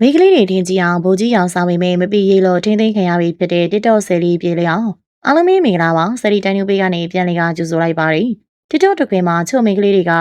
မိန်းကလေးတွေတင်ကြည့်အောင်ဗိုလ်ကြီးရောင်ဆောင်ပေမဲ့မပြီးရေးလို့ထင်းသိမ်းခံရပြီဖြစ်တဲ့ TikTok ဆယ်လီပြေလေအောင်အားလုံးမင်္ဂလာပါဆယ်လီတန်ညူပေးကနေပြန်လည်ကကြိုဆိုလိုက်ပါတယ် TikTok တခွင်မှာချို့မိန်းကလေးတွေက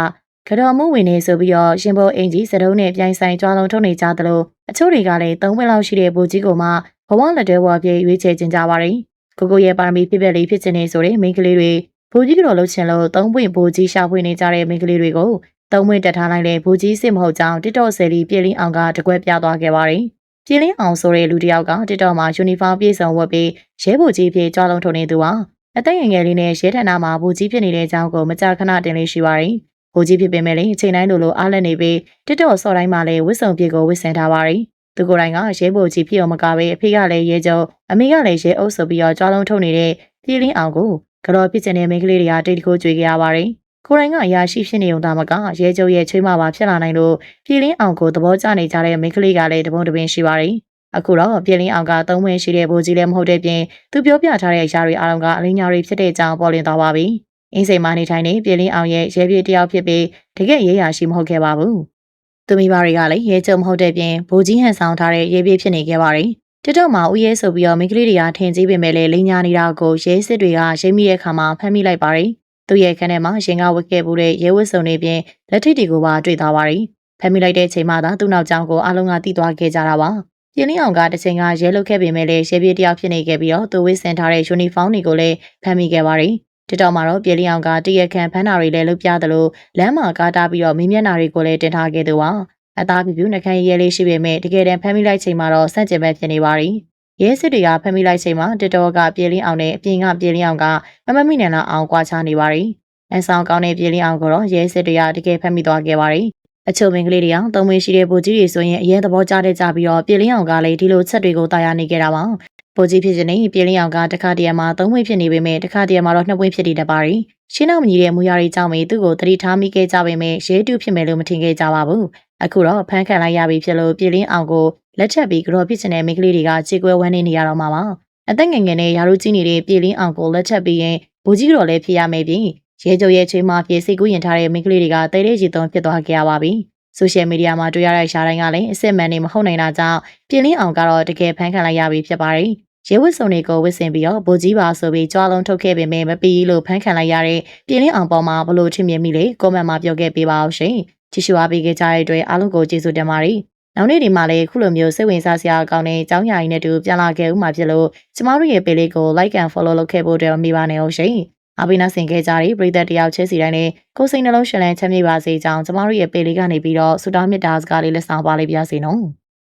ကတော်မှုဝင်နေဆိုပြီးတော့ရှင်ဘောအင်ကြီးစတုံးနဲ့ပြိုင်ဆိုင်ကြွားလုံးထုတ်နေကြသလိုအချို့တွေကလည်းသုံးဝက်လောက်ရှိတဲ့ဗိုလ်ကြီးကိုမှဘဝလက်တွဲဝါပြေရွေးချယ်ကျင်ကြပါတယ်ကိုကိုရဲ့ပါရမီဖြစ်ပက်လေးဖြစ်ခြင်းနေဆိုတဲ့မိန်းကလေးတွေဗိုလ်ကြီးကတော့လှုပ်ချင်လို့သုံးပွင့်ဗိုလ်ကြီးရှာဖွေနေကြတဲ့မိန်းကလေးတွေကို သုံးပွင့်တက်ထားလိုက်တဲ့ဗိုလ်ကြီးစစ်မဟုတ်ကြောင်း TikTok ဆယ်လီပြေလင်းအောင်ကတကွက်ပြသွားခဲ့ပါတယ်ပြင်းလင်းအောင်ဆိုတဲ့လူတစ်ယောက်ကတစ်တော့မှာယူနီဖောင်းပြည့်စုံဝတ်ပြီးရဲဘော်ကြီးဖြစ်ကြွားလုံးထုံနေသူပါအသက်ငယ်ငယ်လေးနဲ့ရဲဌာနမှာဘူကြီးဖြစ်နေတဲ့အကြောင်းကိုမကြာခဏတင်လေးရှိပါတယ်ဘူကြီးဖြစ်ပေမဲ့လည်းအချိန်တိုင်းလိုလိုအားလက်နေပြီးတစ်တော့စော်တိုင်းမှာလည်းဝစ်စုံပြေကိုဝစ်ဆင်ထားပါတယ်သူကိုယ်တိုင်ကရဲဘော်ကြီးဖြစ်အောင်မကပဲအဖေကလည်းရဲကျော်အမေကလည်းရဲအုပ်ဆိုပြီးတော့ကြွားလုံးထုံနေတဲ့ပြင်းလင်းအောင်ကိုကတော့ဖြစ်နေတဲ့မိန်းကလေးတွေကတိတ်တကိုကြွေကြရပါတယ် ကိုရိုင်းကအရာရှိဖြစ်နေုံသားမကရဲကျုပ်ရဲ့ချွေးမပါဖြစ်လာနိုင်လို့ပြည်လင်းအောင်ကိုသဘောကျနေကြတဲ့မိန်းကလေးကလည်းတပုံတပင်ရှိပါတယ်။အခုတော့ပြည်လင်းအောင်ကသုံးဝင်ရှိတဲ့ဘိုးကြီးလည်းမဟုတ်တဲ့ပြင်သူပြောပြထားတဲ့အရာတွေအားလုံးကအလင်းညာတွေဖြစ်တဲ့အကြောင်းပေါ်လွင်သွားပါပြီ။အင်းစိန်မနေထိုင်နေပြည်လင်းအောင်ရဲ့ရဲပြေတယောက်ဖြစ်ပြီးတကယ်ရဲရာရှိမဟုတ်ခဲ့ပါဘူး။သူမိဘတွေကလည်းရဲကျုံမဟုတ်တဲ့ပြင်ဘိုးကြီးဟန်ဆောင်ထားတဲ့ရဲပြေဖြစ်နေခဲ့ပါတယ်။တတော့မှာဦးရဲဆိုပြီးတော့မိန်းကလေးတွေကထင်ကြီးပေမဲ့လည်းလိန်ညာနေတာကိုရဲစစ်တွေကရိမ့်မိတဲ့အခါမှာဖမ်းမိလိုက်ပါတယ်။ သူ့ရဲ့ခန်းထဲမှာရင်ကဝတ်ခဲ့မှုတဲ့ရဲဝတ်စုံတွေပြင်လက်ထိပ်တွေကိုပါတွေ့သွားပါတယ်။ဖမ်းမိလိုက်တဲ့ချိန်မှသာသူ့နောက်ကျောင်းကိုအားလုံးကတီးသွားခဲ့ကြတာပါ။ပြင်းလင်းအောင်ကတစ်ချိန်ကရဲလုတ်ခဲ့ပေမဲ့လည်းရဲပြေးတယောက်ဖြစ်နေခဲ့ပြီးတော့သူဝတ်ဆင်ထားတဲ့ယူနီဖောင်းတွေကိုလည်းဖမ်းမိခဲ့ပါတယ်။တတော်မှာတော့ပြင်းလင်းအောင်ကတရက်ခန့်ဖမ်းတာတွေလည်းလုပ်ပြသလိုလမ်းမှာကားတားပြီးတော့မင်းမျက်နှာတွေကိုလည်းတင်ထားခဲ့သူပါ။အသားပြပြနှခမ်းရဲလေးရှိပေမဲ့တကယ်တမ်းဖမ်းမိလိုက်ချိန်မှာတော့စန့်ကျင်ဘက်ဖြစ်နေပါတယ်။ ရဲစစ်တွေကဖမ်းမိလိုက်ချိန်မှာတတော်ကပြေးလင်းအောင်နဲ့အပြင်ကပြေးလင်းအောင်ကမမမိနန်လာအောင်ကြွားချနေပါတယ်။အဆောင်ကောင်းတဲ့ပြေးလင်းအောင်ကိုတော့ရဲစစ်တွေကတကယ်ဖမ်းမိသွားခဲ့ပါတယ်။အချို့မင်းကလေးတွေအောင်သုံးမင်းရှိတဲ့ဗိုလ်ကြီးတွေဆိုရင်အရင်သဘောကျတဲ့ကြပြီးတော့ပြေးလင်းအောင်ကလည်းဒီလိုချက်တွေကိုတာယာနေခဲ့တာပါ။ဗိုလ်ကြီးဖြစ်ခြင်းနဲ့ပြေးလင်းအောင်ကတစ်ခါတည်းမှာသုံးဝင်းဖြစ်နေပေမဲ့တစ်ခါတည်းမှာတော့နှစ်ဝင်းဖြစ်နေတတ်ပါတယ်။ရှင်းအောင်မကြီးတဲ့မူရတွေကြောင့်မေသူ့ကိုတတိထားမိခဲ့ကြပေမဲ့ရဲတူဖြစ်မယ်လို့မထင်ခဲ့ကြပါဘူး။ အခုတော့ဖမ်းခံလိုက်ရပြီဖြစ်လို့ပြေးလင်းအောင်ကိုလက်ချက်ပြီးကြော်ဖြစ်ခြင်းတဲ့မိန်းကလေးတွေကခြေကွဲဝမ်းနေနေရတော့မှာပါ။အသက်ငယ်ငယ်နဲ့ယာရုကြီးနေတဲ့ပြေးလင်းအောင်ကိုလက်ချက်ပြီးရင်ဗိုလ်ကြီးတော်လည်းဖြစ်ရမယ်ပြင်ရဲကြုံရဲ့ချွေးမပြေစိတ်ကူးရင်ထားတဲ့မိန်းကလေးတွေကတဲတဲ့ရီသွန်းဖြစ်သွားကြရပါပြီ။ဆိုရှယ်မီဒီယာမှာတွေ့ရတဲ့ရှားတိုင်းကလည်းအစ်စ်မှန်နေမဟုတ်နိုင်တာကြောင့်ပြင်းလင်းအောင်ကတော့တကယ်ဖန်ခံလိုက်ရပြီဖြစ်ပါတယ်။ရဲဝတ်စုံတွေကိုဝတ်ဆင်ပြီးတော့ဗိုလ်ကြီးပါဆိုပြီးကြွားလုံးထုတ်ခဲ့ပေမဲ့မပြီးလို့ဖန်ခံလိုက်ရတဲ့ပြင်းလင်းအောင်ပေါ်မှာဘလို့ထင်မြင်မိလေကွန်မန့်မှာပြောခဲ့ပေးပါအောင်ရှင်။ ကြည့်ရှုအားပေးခဲ့ကြတဲ့အတွက်အားလုံးကိုကျေးဇူးတင်ပါတယ်။နောက်နေ့ဒီမှာလည်းခုလိုမျိုးစိတ်ဝင်စားစရာကောင်းတဲ့အကြောင်းအရာတွေနဲ့တူပြန်လာခဲ့ဦးမှာဖြစ်လို့ကျမတို့ရဲ့ page လေးကို like and follow လုပ်ခဲ့ဖို့တော့မိပါနဲ့အောင်ရှင်။အားပေးနာဆင်ခဲ့ကြတဲ့ပရိသတ်တယောက်ချင်းစီတိုင်းနဲ့ကိုယ်စိတ်နှလုံးရှင်လန်းချမ်းမြေ့ပါစေကြောင်းကျမတို့ရဲ့ page လေးကနေပြီးတော့ဆုတောင်းမေတ္တာစကားလေးလက်ဆောင်ပါလေးပြစေနော်။